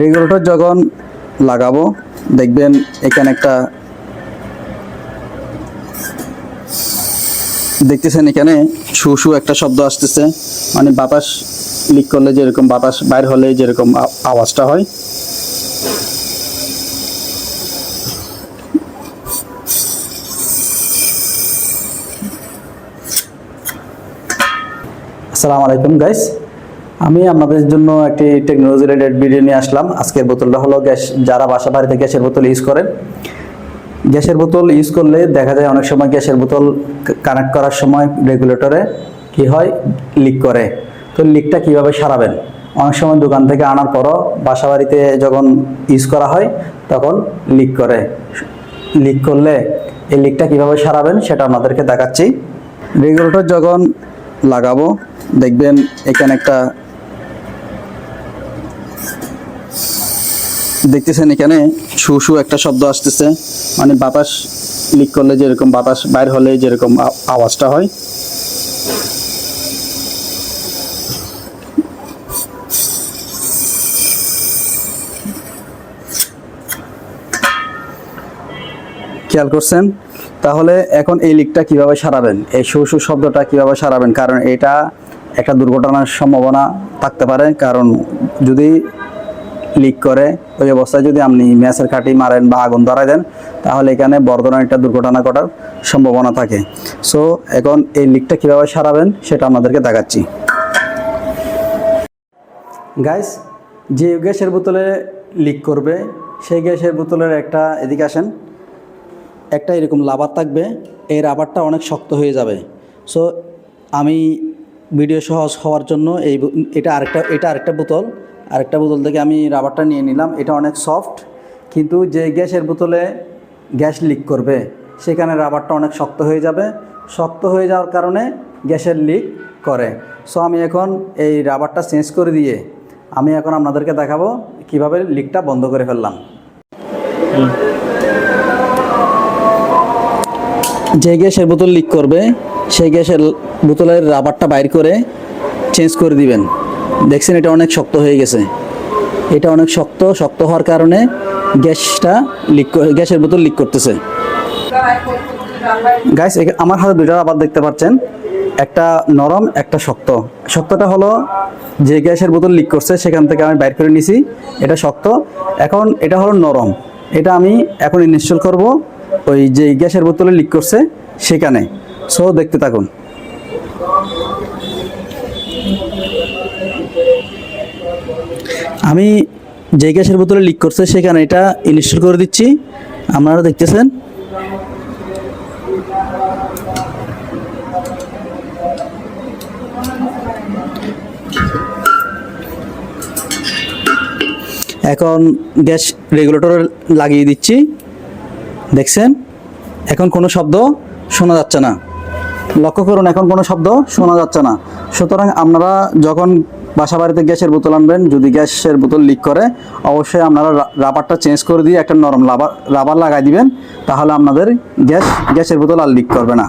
Regulator যখন লাগাবো, দেখবেন এখানে একটা দেখতেছেন এখানে শু শু একটা শব্দ আসতেছে। মানে বাতাস লিক করলে যেরকম বাতাস বাইর হলে যেরকম আওয়াজটা হয়। আসসালামু আলাইকুম গাইস আমি আপনাদের জন্য একটি টেকনোলজি রিলেটেড ভিডিও নিয়ে আসলাম। আজকের বোতলটা হলো গ্যাস, যারা বাসা বাড়িতে গ্যাসের বোতল ইউজ করেন, গ্যাসের বোতল ইউজ করলে দেখা যায় অনেক সময় গ্যাসের বোতল কানেক্ট করার সময় রেগুলেটরে কি হয়? লিক করে। তো লিকটা কীভাবে সারাবেন? অনেক সময় দোকান থেকে আনার পরও বাসা বাড়িতে যখন ইউজ করা হয়, তখন লিক করে। লিক করলে এই লিকটা কীভাবে সারাবেন সেটা আপনাদেরকে দেখাচ্ছি। রেগুলেটর যখন লাগাবো, দেখবেন এখানে একটা দেখতেছেন এখানে শু শু একটা শব্দ আসতেছে। মানে বাতাস লিক করলে যেরকম বাতাস বাইর হলে যেরকম আওয়াজটা হয়। খেয়াল করছেন? তাহলে এখন এই লিকটা কীভাবে সারাবেন? এই শু শু শব্দটা কীভাবে সারাবেন? কারণ এটা একটা দুর্ঘটনার সম্ভাবনা থাকতে পারে, কারণ যদি লিক করে, ওই অবস্থায় যদি আপনি ম্যাচের কাটি মারেন বা আগুন ধরাই দেন, তাহলে এখানে বড় ধরনের একটা দুর্ঘটনা ঘটার সম্ভাবনা থাকে। সো এখন এই লিকটা কীভাবে সারাবেন সেটা আমাদেরকে দেখাচ্ছি। গাইস যে গ্যাসের বোতলে লিক করবে, সেই গ্যাসের বোতলের একটা এদিকে আসেন একটা এরকম লাভার থাকবে, এই রাবারটা অনেক শক্ত হয়ে যাবে। সো আমি ভিডিও সহজ হওয়ার জন্য এই এটা আরেকটা এটা আরেকটা বোতল। আরেকটা বোতল থেকে আমি রাবারটা নিয়ে নিলাম। এটা অনেক সফট, কিন্তু যে গ্যাসের বোতলে গ্যাস লিক করবে, সেখানে রাবারটা অনেক শক্ত হয়ে যাবে। শক্ত হয়ে যাওয়ার কারণে গ্যাসের লিক করে। সো আমি এখন এই রাবারটা চেঞ্জ করে দিয়ে আমি এখন আপনাদেরকে দেখাবো কীভাবে লিকটা বন্ধ করে ফেললাম। যে গ্যাসের বোতল লিক করবে, সেই গ্যাসের বোতলের রাবারটা বাইর করে চেঞ্জ করে দিবেন। দেখছেন এটা অনেক শক্ত হয়ে গেছে। এটা অনেক শক্ত শক্ত হওয়ার কারণে গ্যাসটা লিক গ্যাসের বোতল লিক করতেছে। গাইস আমার হাতে দুইটা রাবার দেখতে পাচ্ছেন। একটা নরম, একটা শক্ত। শক্তটা হলো যে গ্যাসের বোতল লিক করছে, সেখান থেকে আমি বাইর করে নিছি। এটা শক্ত। এখন এটা হলো নরম। এটা আমি এখন ইনস্টল করব। ওই যে গ্যাসের বোতলে লিক করছে, সেখানে। সো দেখতে থাকুন। আমি যে গ্যাসের বোতলে লিক করছে, সেখানে এটা ইনস্টল করে দিচ্ছি। আপনারা দেখতেছেন। এখন গ্যাস রেগুলেটর লাগিয়ে দিচ্ছি। দেখছেন? এখন কোনো শব্দ শোনা যাচ্ছে না। লক্ষ্য করুন, এখন কোনো শব্দ শোনা যাচ্ছে না। সুতরাং আপনারা যখন বাসা বাড়িতে গ্যাসের বোতল আনবেন, যদি গ্যাসের বোতল লিক করে, অবশ্যই আপনারা রাবারটা চেঞ্জ করে দিয়ে একটা নরম রাবার রাবার লাগাই দিবেন, তাহলে আপনাদের গ্যাস, গ্যাসের বোতল আর লিক করবে না।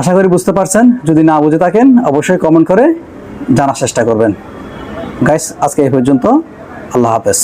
আশা করি বুঝতে পারছেন। যদি না বুঝে থাকেন, অবশ্যই কমেন্ট করে জানার চেষ্টা করবেন। গাইস আজকে এই পর্যন্ত। আল্লাহ হাফেজ।